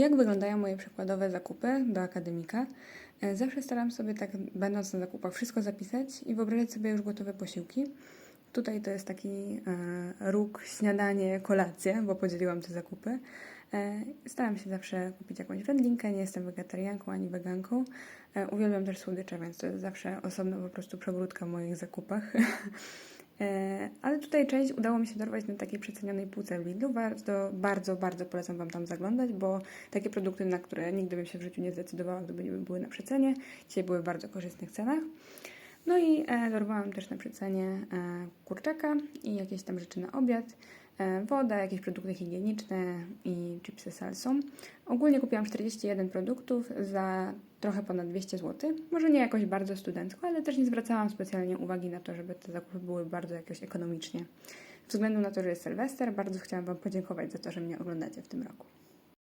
Jak wyglądają moje przykładowe zakupy do akademika? E, Zawsze staram sobie tak, będąc na zakupach, wszystko zapisać i wyobrazić sobie już gotowe posiłki. Tutaj to jest taki e, róg, śniadanie, kolacja, bo podzieliłam te zakupy. E, staram się zawsze kupić jakąś wędlinkę, nie jestem wegetarianką ani weganką. E, uwielbiam też słodycze, więc to jest zawsze osobna po prostu przegródka w moich zakupach. E, Ale tutaj część udało mi się dorwać na takiej przecenionej półce w Lidlu. Bardzo, bardzo, bardzo polecam Wam tam zaglądać, bo takie produkty, na które nigdy bym się w życiu nie zdecydowała, gdyby nie były na przecenie, dzisiaj były w bardzo korzystnych cenach. No i e, dorwałam też na przecenie e, kurczaka i jakieś tam rzeczy na obiad, e, woda, jakieś produkty higieniczne i chipsy salsą. Ogólnie kupiłam 41 produktów za trochę ponad 200 zł. Może nie jakoś bardzo studencko, ale też nie zwracałam specjalnie uwagi na to, żeby te zakupy były bardzo jakoś ekonomicznie. Ze względu na to, że jest Sylwester, bardzo chciałam Wam podziękować za to, że mnie oglądacie w tym roku.